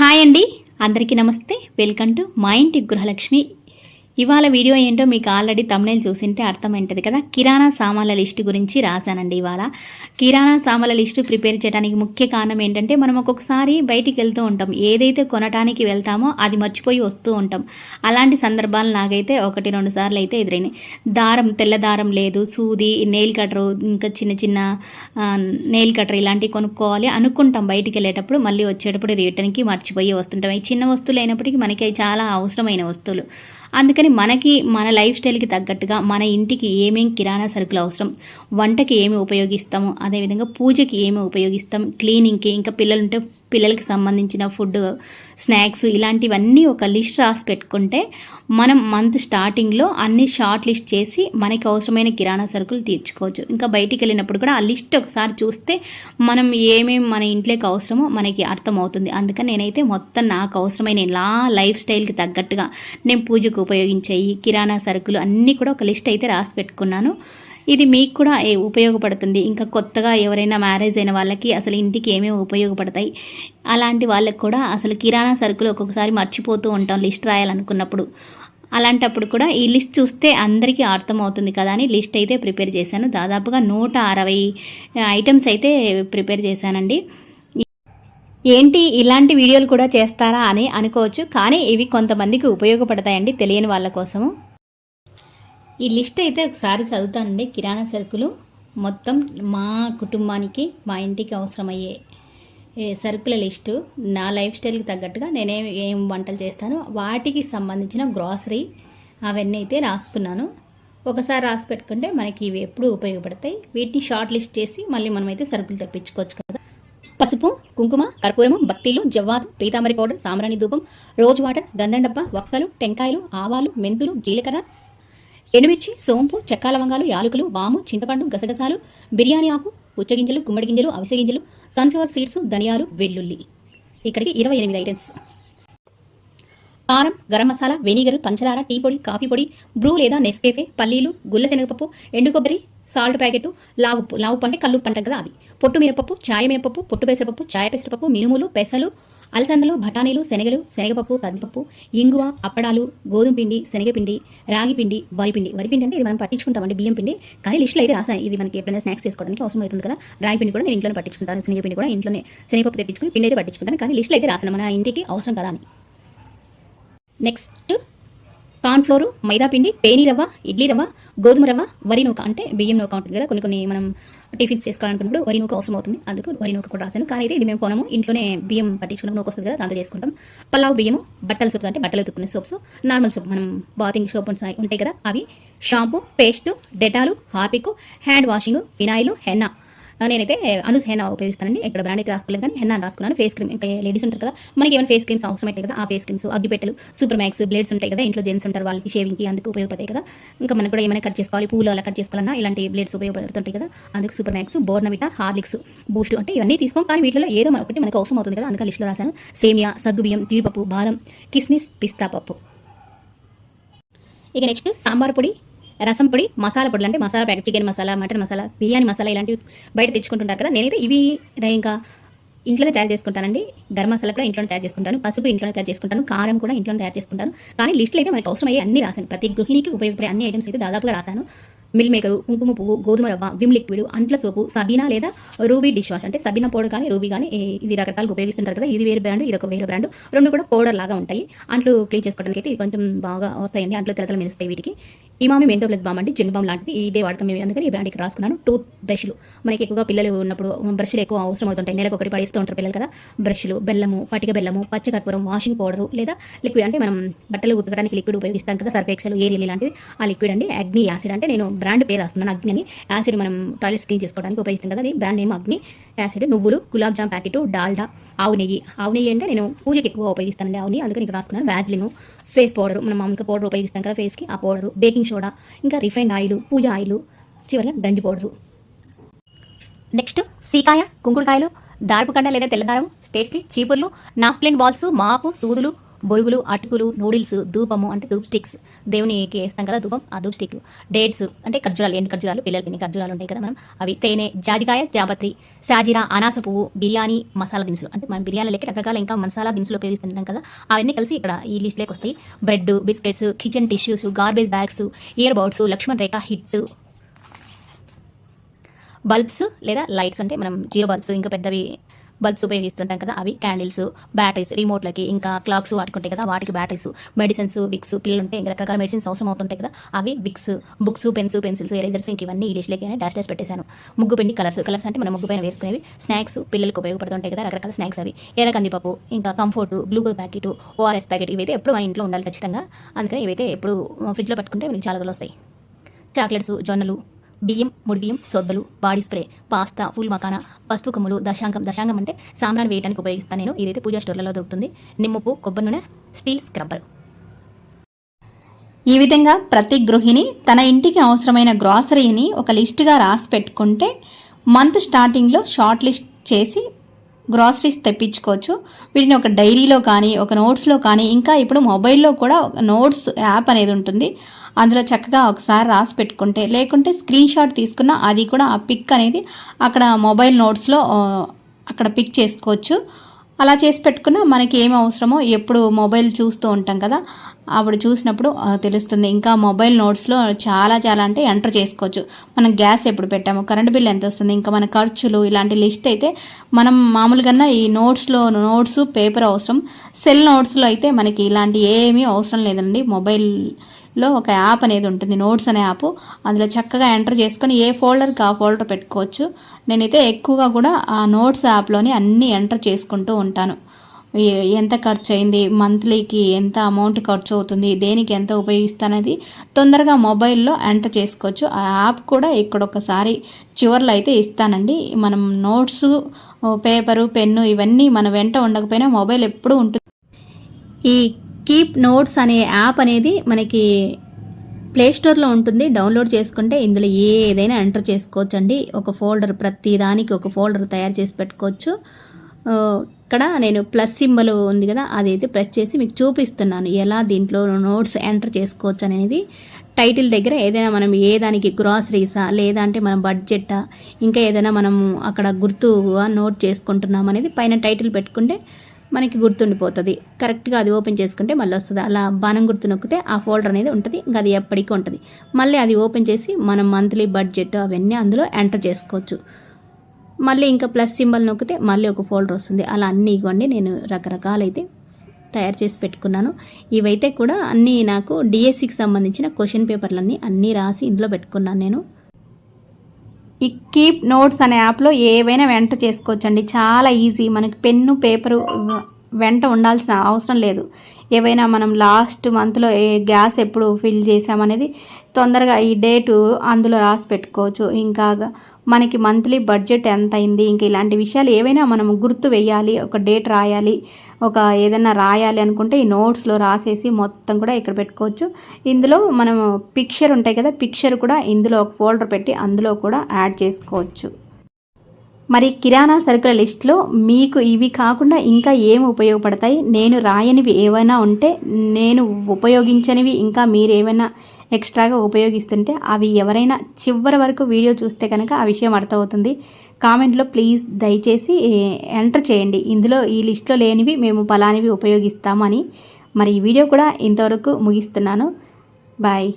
Hi అండి. అందరికీ నమస్తే. వెల్కమ్ టు మా ఇంటి గృహలక్ష్మి ఇవాళ వీడియో ఏంటో మీకు ఆల్రెడీ తమ్నేల్ చూసింటే అర్థమైంటుంది కదా. కిరాణా సామాన్ల లిస్టు గురించి రాశానండి ఇవాళ. కిరాణా సామాన్ల లిస్టు ప్రిపేర్ చేయడానికి ముఖ్య కారణం ఏంటంటే మనం ఒక్కొక్కసారి బయటికి వెళ్తూ ఉంటాం. ఏదైతే కొనటానికి వెళ్తామో అది మర్చిపోయి వస్తూ ఉంటాం. అలాంటి సందర్భాలు నాకైతే ఒకటి రెండు సార్లు అయితే ఎదురైనాయి. దారం తెల్ల దారం లేదు సూది నెయిల్ కట్టరు ఇంకా చిన్న చిన్న నెయిల్ కట్టర్ ఇలాంటివి కొనుక్కోవాలి అనుకుంటాం బయటికి వెళ్ళేటప్పుడు. మళ్ళీ వచ్చేటప్పుడు రిటర్న్కి మర్చిపోయి వస్తుంటాం. ఈ చిన్న వస్తువులు అయినప్పటికీ మనకి చాలా అవసరమైన వస్తువులు. అందుకని మనకి మన లైఫ్ స్టైల్కి తగ్గట్టుగా మన ఇంటికి ఏమేం కిరాణా సరుకులు అవసరం వంటకి ఏమి ఉపయోగిస్తాము అదేవిధంగా పూజకి ఏమి ఉపయోగిస్తాం క్లీనింగ్కి ఇంకా పిల్లలు ఉంటే పిల్లలకి సంబంధించిన ఫుడ్ స్నాక్స్ ఇలాంటివన్నీ ఒక లిస్ట్ రాసి పెట్టుకుంటే మనం మంత్ స్టార్టింగ్లో అన్ని షార్ట్ లిస్ట్ చేసి మనకి అవసరమైన కిరాణా సరుకులు తీర్చుకోవచ్చు. ఇంకా బయటికి వెళ్ళినప్పుడు కూడా ఆ లిస్ట్ ఒకసారి చూస్తే మనం ఏమేమి మన ఇంట్లోకి అవసరమో మనకి అర్థమవుతుంది. అందుకని నేనైతే మొత్తం నాకు అవసరమైన నా లైఫ్ స్టైల్కి తగ్గట్టుగా నేను పూజకు ఉపయోగించేవి కిరాణా సరుకులు అన్నీ కూడా ఒక లిస్ట్ అయితే రాసి పెట్టుకున్నాను. ఇది మీకు కూడా ఏ ఉపయోగపడుతుంది? ఇంకా కొత్తగా ఎవరైనా మ్యారేజ్ అయిన వాళ్ళకి అసలు ఇంటికి ఏమేమి ఉపయోగపడతాయి? అలాంటి వాళ్ళకి కూడా అసలు కిరాణా సరుకులు ఒక్కొక్కసారి మర్చిపోతూ ఉంటాం. లిస్ట్ రాయాలనుకున్నప్పుడు. అలాంటప్పుడు కూడా ఈ లిస్ట్ చూస్తే అందరికీ అర్థమవుతుంది కదా అని లిస్ట్ అయితే ప్రిపేర్ చేశాను. దాదాపుగా నూట అరవై ఐటమ్స్ అయితే ప్రిపేర్ చేశానండి. ఏంటి ఇలాంటి వీడియోలు కూడా చేస్తారా అని అనుకోవచ్చు కానీ ఇవి కొంతమందికి ఉపయోగపడతాయండి తెలియని వాళ్ళ కోసము. ఈ లిస్ట్ అయితే ఒకసారి చదువుతానండి. కిరాణా సరుకులు మొత్తం మా కుటుంబానికి మా ఇంటికి అవసరమయ్యే సరుకుల లిస్టు నా లైఫ్ స్టైల్కి తగ్గట్టుగా నేనేం ఏం వంటలు చేస్తానో వాటికి సంబంధించిన గ్రాసరీ అవన్నీ అయితే రాసుకున్నాను. ఒకసారి రాసి పెట్టుకుంటే మనకి ఇవి ఎప్పుడు ఉపయోగపడతాయి. వీటిని షార్ట్ లిస్ట్ చేసి మళ్ళీ మనమైతే సరుకులు తెప్పించుకోవచ్చు కదా. పసుపు కుంకుమ కర్పూరము బత్తీలు జవ్వాదు పీతాంబరి పౌడర్ సాంబ్రాణి ధూపం రోజ్ వాటర్ గంధం డబ్బా వక్కలు టెంకాయలు ఆవాలు మెంతులు జీలకర్ర ఎండుమిర్చి సోంపు చెక్క లవంగాలు యాలకులు వాము చింతపండు గసగసాలు బిర్యానీ ఆకు పుచ్చగింజలు గుమ్మడి గింజలు అవిసె గింజలు సన్ఫ్లవర్ సీడ్స్ ధనియాలు వెల్లుల్లి. ఇక్కడికి ఇరవై ఎనిమిది ఐటమ్స్ కారం గరం మసాలా వెనిగర్ పంచదార టీ పొడి కాఫీ పొడి బ్రూ లేదా నెస్కేఫే పల్లీలు గుల్ల శనగపప్పు ఎండు కొబ్బరి సాల్ట్ ప్యాకెట్ లావు లావుప్పు అంటే కల్లు ఉప్పు అంటాం కదా అది. పొట్టు మినపప్పు చాయ మినపప్పు పొట్టు పెసరపప్పు చాయ పెసరపప్పు మినుములు పెసలు అలసందలు బఠానీలు శనగలు శనగపప్పు కందిపప్పు ఇంగువ అప్పడాలు గోధుమ పిండి శనగపిండి రాగి పిండి వరిపిండి వరిపిండి అంటే ఇది మనం పట్టించుకుంటామండి బియ్యం పిండి. కానీ లిస్టులో అయితే రాసాను ఇది మనకి ఎప్పుడైనా స్నాక్స్ చేసుకోవడానికి అవసరం అవుతుంది కదా. రాగి పిండి కూడా నేను ఇంట్లోనే పట్టించుకుంటాను. శనగపిండి కూడా ఇంట్లోనే శనగపప్పు తెప్పించుకుని పిండి అయితే పట్టించుకుంటాను. కానీ లిస్ట్లో అయితే రాసాను మన ఇంటికి అవసరం కదా అని. నెక్స్ట్ కార్న్ఫ్లోరు ఫ్లోరు మైదాపిండి పేని రవ్వ ఇడ్లీ రవ్వ గోధుమ రవ్వ వరి నూక అంటే బియ్యం నూక ఉంటుంది కదా. కొన్ని కొన్ని మనం టిఫిన్స్ చేసుకోవాలనుకున్నప్పుడు వరి నూక అవసరం అవుతుంది. అందుకు వరి నూక కూడా రాశాను. కానీ అయితే ఇది మేము కొనము. ఇంట్లోనే బియ్యం పట్టించుకున్నాం నూక వస్తుంది కదా దాంతో చేసుకుంటాం. పలావ్ బియ్యము బట్టల సోప్స్ అంటే బట్టలు ఉతుక్కునే సోప్స్. నార్మల్ సోప్ మనం బాతింగ్ సోప్ ఉంటాయి కదా అవి. Shampoo paste Dettol Harpic hand washing వినాయిలు henna. నేనైతే అనుస్ హెన్నా ఉపయోగిస్తానండి. ఇక్కడ బ్రాండ్ అయితే రాసుకోలేదు కానీ హెన్నా రాసుకున్నాను. ఫేస్ క్రీమ్ ఇంకా లేడీస్ ఉంటారు కదా మనకి ఏమైనా ఫేస్ క్రీమ్స్ అవసరం అయితే కదా ఆ ఫేస్ క్రీమ్స్ అగ్గిపెట్టలు సూపర్ మ్యాక్స్ బ్లేడ్స్ ఉంటాయి కదా ఇంట్లో జెంట్స్ ఉంటారు వాళ్ళకి షేవింగ్కి అందుకు ఉపయోగపడతాయి కదా. ఇంకా మనకు కూడా ఏమైనా కట్ చేసుకోవాలి పూలు అలా కట్ చేసుకోవాలన్నా ఇలాంటి బ్లేడ్స్ ఉపయోగపడుతుంటాయి కదా అందుకు Super Max Bournvita Horlicks Boost అంటే ఇవన్నీ తీసుకోం. కానీ వీటిలో ఏదో ఒకటి మనకు అవసరం అవుతుంది కదా అందుకే లిస్ట్లో రాశాను. సేమియా సగ్గుబియ్యం జీడిపప్పు బాదం కిస్మిస్ పిస్తా పప్పు. ఇక నెక్స్ట్ సాంబార్ పొడి. రసం పొడి మసాలా పొడులు అంటే masala packet chicken masala mutton masala biryani masala ఇలాంటివి బయట తెచ్చుకుంటుంటారు కదా. నేనైతే ఇవి ఇంకా ఇంట్లోనే తయారు చేసుకుంటానండి. గరం మసాలా కూడా ఇంట్లోనే తయారు చేసుకుంటాను. పసుపు ఇంట్లోనే తయారు చేసుకుంటాను. కారం కూడా ఇంట్లోనే తయారు చేసుకుంటాను. కానీ లిస్టులో అయితే మనకు అవసరమయ్యే అన్ని రాశాను. ప్రతి గృహిణికి ఉపయోగపడే అన్ని ఐటమ్స్ అయితే దాదాపుగా రాశాను. మిల్ మేకరు కుంకుమ పువ్వు గోధుమ రవ్వ విమ్ లిక్విడ్ అంట్ల సోపు సబీనా లేదా రూబీ డిష్ వాష్. అంటే సబీనా పౌడర్ కానీ రూబీ కానీ ఇది రకరకాలుగా ఉపయోగిస్తుంటారు కదా. ఇది వేరే బ్రాండ్ ఇది ఒక వేరే బ్రాండ్. రెండు కూడా పౌడర్ లాగా ఉంటాయి. అంట్లు క్లీన్ చేసుకోవడానికి అయితే ఇది కొంచెం బాగా వస్తాయండి. అంట్లు తెలతలు మెరుస్తాయి వీటికి. ఇమామి మెంతో ప్లస్ బామ్ అంటే జెండు బామ్ లాంటిది. ఇదే వాడతాం మేము అందుకని ఈ బ్రాండ్ ఇక్కడ రాసుకున్నాను. టూత్ బ్రష్లు మనకి ఎక్కువగా పిల్లలు ఉన్నప్పుడు బ్రష్లు ఎక్కువ అవసరం అవుతుంటాయి. నెలకు ఒకటి పడేస్తూ ఉంటారు పిల్లలు కదా. బ్రష్లు బెల్లము పటిక బెల్లము పచ్చకర్పూరం వాషింగ్ పౌడర్ లేదా లిక్విడ్ అంటే మనం బట్టలు ఉతకడానికి లిక్విడ్ ఉపయోగిస్తాం కదా. సర్ఫెక్సల్ ఏరియల్ లాంటిది ఆ లిక్విడ్ అండి. అగ్ని యాసిడ్ అంటే నేను బ్రాండ్ పేరు రాస్తున్నాను. అగ్ని అని యాసిడ్ మనం టాయిలెట్స్ క్లీన్ చేసుకోవడానికి ఉపయోగిస్తాం కదా. అది బ్రాండ్ నేమ్ అగ్ని. యాసిడ్ నువ్వులు గులాబ్ జామ్ ప్యాకెట్ డాల్డా ఆవు నెయ్యి. ఆవు నెయ్యి అంటే నేను పూజకి ఎక్కువ ఉపయోగిస్తానండి ఆవు నెయ్యి. అందుకని ఇక్కడ రాసుకున్నాను. వ్యాజ్లిను ఫేస్ పౌడర్ మనం మామూలుగా పౌడర్ ఉపయోగిస్తాం కదా ఫేస్కి ఆ పౌడరు బేకింగ్ సోడా ఇంకా రిఫైండ్ ఆయిల్ పూజ ఆయిల్ చివరిగా గంజి పౌడరు. నెక్స్ట్ సీకాయ కుంకుడుకాయలు దారపు కండ లేదా తెల్లదారం స్టేట్కి చీపుర్లు నాఫ్లిన్ బాల్స్ మాపు సూదులు బొరుగులు అటుకులు నూడిల్స్ ధూపము అంటే ధూప్ స్టిక్స్. దేవునికి వేస్తాం కదా ధూపం ఆ ధూప్ స్టిక్. డేట్స్ అంటే ఖర్జూరాలు ఎండు ఖర్జూరాలు? పిల్లలు తిని ఖర్జూరాలు ఉంటాయి కదా మనం? అవి తేనె జాజికాయ జాపత్రి సాజీరా అనాస పువ్వు బిర్యానీ మసాలా దినుసులు. అంటే మనం బిర్యానీ లెక్క రకరకాల ఇంకా మసాలా దినుసులు ఉపయోగిస్తుంటాం కదా? అవన్నీ కలిసి ఇక్కడ ఈ లిస్ట్లోకి వస్తాయి. Bread biscuits kitchen tissues garbage bags ear buds Lakshman Rekha Hit bulbs లేదా లైట్స్ అంటే మనం జీరో బల్బ్స్ ఇంకా పెద్దవి బల్బ్స్ ఉపయోగిస్తుంటాం కదా అవి క్యాండిల్స్ బ్యాటరీస్ రిమోట్లకి ఇంకా క్లాక్స్ వాటికి ఉంటాయి కదా వాటికి బ్యాటరీస్ మెడిసిన్స్ విక్స్ పిల్లలు ఉంటే ఇంకా రకరకాల మెడిసిన్స్ అవసరం అవుతుంటాయి కదా అవి Vicks books pens pencils erasers ఇంక ఇవన్నీ ఈ లిస్ట్లోకి డాష్ డాష్ పెట్టేశాను. ముగ్గు పిండి కలర్స్ కలర్స్ అంటే మనం ముగ్గు పైన వేసుకునేవి స్నాక్స్ పిల్లలకు ఉపయోగపడుతుంటాయి కదా రకరకాల స్నాక్స్ అవి. ఎర్ర కందిపప్పు ఇంకా Comfort glucose packet ORS packet ఇవైతే ఎప్పుడు మన ఇంట్లో ఉండాలి ఖచ్చితంగా. అందుకని ఇవైతే ఎప్పుడు ఫ్రిడ్జ్లో పెట్టుకుంటే మనకి చాలా వస్తాయి. చాక్లెట్స్ జొన్నలు బియ్యం ముడి బియ్యం సొద్దలు body spray pasta phool makhana పసుపు కొమ్ములు దశాంగం దశాంగం అంటే సాంబ్రాన్ని వేయడానికి ఉపయోగిస్తాను నేను. ఇదైతే పూజా స్టోర్లలో దొరుకుతుంది. నిమ్మపు కొబ్బరి నూనె స్టీల్ స్క్రబ్బర్. ఈ విధంగా ప్రతి గృహిణి తన ఇంటికి అవసరమైన గ్రాసరీని ఒక లిస్టుగా రాసి పెట్టుకుంటే మంత్ స్టార్టింగ్లో షార్ట్ లిస్ట్ చేసి గ్రాసరీస్ తెప్పించుకోవచ్చు. వీటిని ఒక డైరీలో కానీ ఒక నోట్స్లో కానీ ఇంకా ఇప్పుడు మొబైల్లో కూడా ఒక నోట్స్ యాప్ అనేది ఉంటుంది. అందులో చక్కగా ఒకసారి రాసి పెట్టుకుంటే లేకుంటే స్క్రీన్ షాట్ తీసుకున్న అది కూడా ఆ పిక్ అనేది అక్కడ మొబైల్ నోట్స్లో అక్కడ పిక్ చేసుకోవచ్చు. అలా చేసి పెట్టుకున్న మనకి ఏమి అవసరమో ఎప్పుడు మొబైల్ చూస్తూ ఉంటాం కదా. అప్పుడు చూసినప్పుడు తెలుస్తుంది. ఇంకా మొబైల్ నోట్స్లో చాలా చాలా అంటే ఎంటర్ చేసుకోవచ్చు. మనం గ్యాస్ ఎప్పుడు పెట్టాము కరెంట్ బిల్ ఎంత వస్తుంది ఇంకా మన ఖర్చులు ఇలాంటి లిస్ట్ అయితే మనం మామూలుగా ఈ నోట్స్లో నోట్స్ పేపర్ అవసరం. సెల్ నోట్స్లో అయితే మనకి ఇలాంటి ఏమీ అవసరం లేదండి. మొబైల్ లో ఒక యాప్ అనేది ఉంటుంది నోట్స్ అనే యాప్. అందులో చక్కగా ఎంటర్ చేసుకొని ఏ ఫోల్డర్కి ఆ ఫోల్డర్ పెట్టుకోవచ్చు. నేనైతే ఎక్కువగా కూడా ఆ నోట్స్ యాప్లోని అన్నీ ఎంటర్ చేసుకుంటూ ఉంటాను. ఎంత ఖర్చు అయింది మంత్లీకి ఎంత అమౌంట్ ఖర్చు అవుతుంది దేనికి ఎంత ఉపయోగిస్తానది తొందరగా మొబైల్లో ఎంటర్ చేసుకోవచ్చు. ఆ యాప్ కూడా ఇక్కడ ఒకసారి చివర్లో అయితే ఇస్తానండి. మనం నోట్స్ పేపరు పెన్ను ఇవన్నీ మన వెంట ఉండకపోయినా మొబైల్ ఎప్పుడూ ఉంటుంది. ఈ కీప్ నోట్స్ అనే యాప్ అనేది మనకి ప్లేస్టోర్లో ఉంటుంది. డౌన్లోడ్ చేసుకుంటే ఇందులో ఏదైనా ఎంటర్ చేసుకోవచ్చు అండి ఒక ఫోల్డర్ ప్రతి దానికి ఒక ఫోల్డర్ తయారు చేసి పెట్టుకోవచ్చు. ఇక్కడ నేను ప్లస్ సింబల్ ఉంది కదా అదైతే ప్రెస్ చేసి మీకు చూపిస్తున్నాను. ఎలా దీంట్లో నోట్స్ ఎంటర్ చేసుకోవచ్చు అనేది. టైటిల్ దగ్గర ఏదైనా మనం ఏ దానికి గ్రాసరీసా లేదా అంటే మన బడ్జెట్టా ఇంకా ఏదైనా మనం అక్కడ గుర్తుగా నోట్ చేసుకుంటున్నాం అనేది పైన టైటిల్ పెట్టుకుంటే మనకి గుర్తుండిపోతుంది. కరెక్ట్గా అది ఓపెన్ చేసుకుంటే మళ్ళీ వస్తుంది. అలా బాణం గుర్తు నొక్కితే ఆ ఫోల్డర్ అనేది ఉంటుంది. ఇంకా అది ఎప్పటికీ ఉంటుంది. మళ్ళీ అది ఓపెన్ చేసి మనం మంత్లీ బడ్జెట్ అవన్నీ అందులో ఎంటర్ చేసుకోవచ్చు. మళ్ళీ ఇంకా ప్లస్ సింబల్ నొక్కితే మళ్ళీ ఒక ఫోల్డర్ వస్తుంది. అలా అన్నీ ఇవ్వండి నేను రకరకాలైతే తయారు చేసి పెట్టుకున్నాను. ఇవైతే కూడా అన్నీ నాకు డిఎస్సికి సంబంధించిన క్వశ్చన్ పేపర్లన్నీ అన్నీ రాసి ఇందులో పెట్టుకున్నాను నేను. ఈ కీప్ నోట్స్ అనే యాప్లో ఏవైనా వెంట చేసుకోవచ్చండి. చాలా ఈజీ. మనకి పెన్ను పేపరు వెంట ఉండాల్సిన అవసరం లేదు. ఏవైనా మనం లాస్ట్ మంత్లో ఏ గ్యాస్ ఎప్పుడు ఫిల్ చేసామనేది తొందరగా ఈ డేటు అందులో రాసి పెట్టుకోవచ్చు. ఇంకా మనకి మంత్లీ బడ్జెట్ ఎంత అయింది ఇంకా ఇలాంటి విషయాలు ఏవైనా మనం గుర్తు వేయాలి ఒక డేట్ రాయాలి ఒక ఏదైనా రాయాలి అనుకుంటే ఈ నోట్స్లో రాసేసి మొత్తం కూడా ఇక్కడ పెట్టుకోవచ్చు. ఇందులో మనం పిక్చర్ ఉంటాయి కదా పిక్చర్ కూడా ఇందులో ఒక ఫోల్డర్ పెట్టి అందులో కూడా యాడ్ చేసుకోవచ్చు. మరి కిరాణా సరుకుల లిస్ట్లో మీకు ఇవి కాకుండా ఇంకా ఏమి ఉపయోగపడతాయి? నేను రాయనివి ఏవైనా ఉంటే నేను ఉపయోగించనివి ఇంకా మీరేమైనా ఎక్స్ట్రాగా ఉపయోగిస్తుంటే అవి ఎవరైనా చివరి వరకు వీడియో చూస్తే కనుక ఆ విషయం అర్థమవుతుంది. కామెంట్లో ప్లీజ్ దయచేసి ఎంటర్ చేయండి. ఇందులో ఈ లిస్ట్లో లేనివి మేము పలానివి ఉపయోగిస్తామని. మరి ఈ వీడియో కూడా ఇంతవరకు ముగిస్తున్నాను. బాయ్.